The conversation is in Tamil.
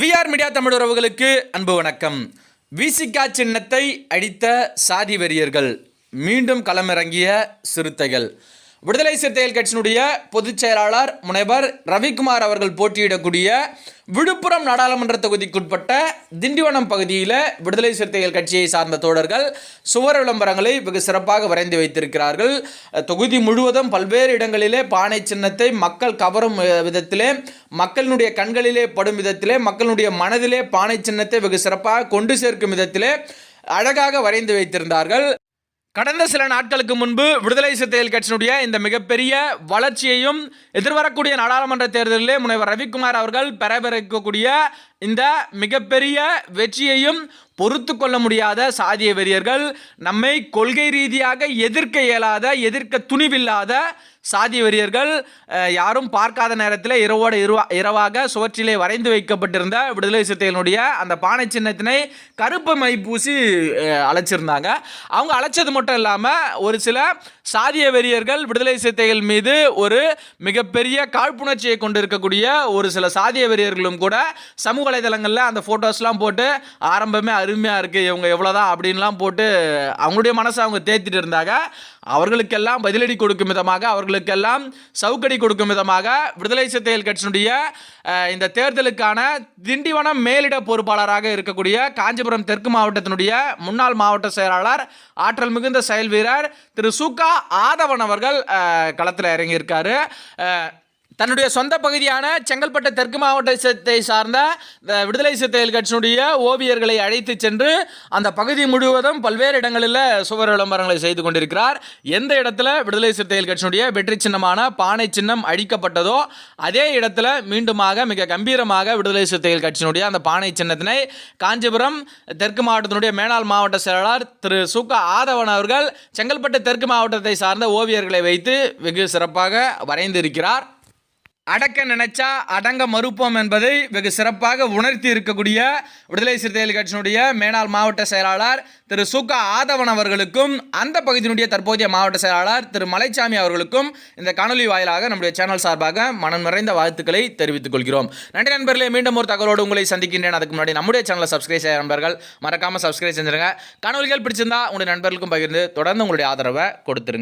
விஆர் மீடியா தமிழ் உறவுகளுக்கு அன்பு வணக்கம். விசிகா சின்னத்தை அடித்த சாதி வெறியர்கள் மீண்டும் களமிறங்கிய சிறுத்தைகள். விடுதலை சிறுத்தைகள் கட்சியினுடைய பொதுச் செயலாளர் முனைவர் ரவிக்குமார் அவர்கள் போட்டியிடக்கூடிய விழுப்புரம் நாடாளுமன்ற தொகுதிக்குட்பட்ட திண்டிவனம் பகுதியில் விடுதலை சிறுத்தைகள் கட்சியை சார்ந்த தோழர்கள் சுவர் விளம்பரங்களை வெகு சிறப்பாக வரைந்து வைத்திருக்கிறார்கள். தொகுதி முழுவதும் பல்வேறு இடங்களிலே பானை சின்னத்தை மக்கள் கவரும் விதத்திலே மக்களினுடைய கண்களிலே படும் விதத்திலே மக்களுடைய மனதிலே பானை சின்னத்தை வெகு சிறப்பாக கொண்டு சேர்க்கும் விதத்திலே அழகாக வரைந்து வைத்திருந்தார்கள். கடந்த சில நாட்களுக்கு முன்பு விடுதலை சிறுத்தைகள் கட்சியினுடைய இந்த மிகப்பெரிய வளர்ச்சியையும் எதிர்வரக்கூடிய நாடாளுமன்ற தேர்தலிலே முனைவர் ரவிக்குமார் அவர்கள் பெறவிருக்கக்கூடிய இந்த மிகப்பெரிய வெற்றியையும் பொறுத்து கொள்ள முடியாத சாதிய வெறியர்கள் நம்மை கொள்கை ரீதியாக எதிர்க்க இயலாத எதிர்க்க துணிவில்லாத சாதி வெறியர்கள் யாரும் பார்க்காத நேரத்தில் இரவோட இரவா இரவாக சுவற்றிலே வரைந்து வைக்கப்பட்டிருந்த விடுதலை சிறுத்தைகளுடைய அந்த பானை சின்னத்தினை கருப்பு மை பூசி அழைச்சிருந்தாங்க. அவங்க அழைச்சது மட்டும் இல்லாமல் ஒரு சில சாதிய வெறியர்கள் விடுதலை சிறுத்தைகள் மீது ஒரு மிகப்பெரிய காழ்ப்புணர்ச்சியை கொண்டிருக்கக்கூடிய ஒரு சில சாதிய வெறியர்களும் கூட சமூக வலைதளங்களில் அந்த ஃபோட்டோஸ்லாம் போட்டு ஆரம்பமே அருமையாக இருக்குது இவங்க எவ்வளோதான் அப்படின்லாம் போட்டு அவங்களுடைய மனசை அவங்க தேத்திட்டு இருந்தாங்க. அவர்களுக்கெல்லாம் பதிலடி கொடுக்கும் விதமாக அவர்களுக்கெல்லாம் சவுக்கடி கொடுக்கும் விதமாக விடுதலை சிறுத்தைகள் கட்சியினுடைய இந்த தேர்தலுக்கான திண்டிவனம் மேலிட பொறுப்பாளராக இருக்கக்கூடிய காஞ்சிபுரம் தெற்கு மாவட்டத்தினுடைய முன்னாள் மாவட்ட செயலாளர் ஆற்றல் மிகுந்த செயல் வீரர் திரு சுகா ஆதவன் அவர்கள் களத்தில் இறங்கியிருக்காரு. தன்னுடைய சொந்த பகுதியான செங்கல்பட்டு தெற்கு மாவட்டத்தை சார்ந்த இந்த விடுதலை சிறுத்தைகள் கட்சியினுடைய ஓவியர்களை அழைத்து சென்று அந்த பகுதி முழுவதும் பல்வேறு இடங்களில் சுவர் விளம்பரங்களை செய்து கொண்டிருக்கிறார். எந்த இடத்துல விடுதலை சிறுத்தைகள் கட்சியினுடைய வெற்றி சின்னமான பானை சின்னம் அழிக்கப்பட்டதோ அதே இடத்துல மீண்டுமாக மிக கம்பீரமாக விடுதலை சிறுத்தைகள் கட்சியினுடைய அந்த பானை சின்னத்தினை காஞ்சிபுரம் தெற்கு மாவட்டத்தினுடைய மேனாள் மாவட்ட செயலாளர் திரு சுக ஆதவன் அவர்கள் செங்கல்பட்டு தெற்கு மாவட்டத்தை சார்ந்த ஓவியர்களை வைத்து வெகு சிறப்பாக வரைந்திருக்கிறார். அடக்க நினைச்சா அடங்க மறுப்போம் என்பதை வெகு சிறப்பாக உணர்த்தி இருக்கக்கூடிய விடுதலை சிறுத்தைகள் கட்சியினுடைய மேனாள் மாவட்ட செயலாளர் திரு சுகா ஆதவன் அவர்களுக்கும் அந்த பகுதியினுடைய தற்போதைய மாவட்ட செயலாளர் திரு மலைச்சாமி அவர்களுக்கும் இந்த காணொலி வாயிலாக நம்முடைய சேனல் சார்பாக மனம் நிறைந்த வாழ்த்துக்களை தெரிவித்துக் கொள்கிறோம். நன்றி நண்பர்களே மீண்டும் ஒரு தகவலோடு உங்களை சந்திக்கின்றேன். அதுக்கு முன்னாடி நம்முடைய சேனலை சப்ஸ்கிரைப் செய்ய நண்பர்கள் மறக்காமல் சப்ஸ்கிரைப் செஞ்சிருங்க. காணொலிகள் பிடிச்சிருந்தா உங்களுடைய நண்பர்களுக்கும் பகிர்ந்து தொடர்ந்து உங்களுடைய ஆதரவை கொடுத்துருங்க.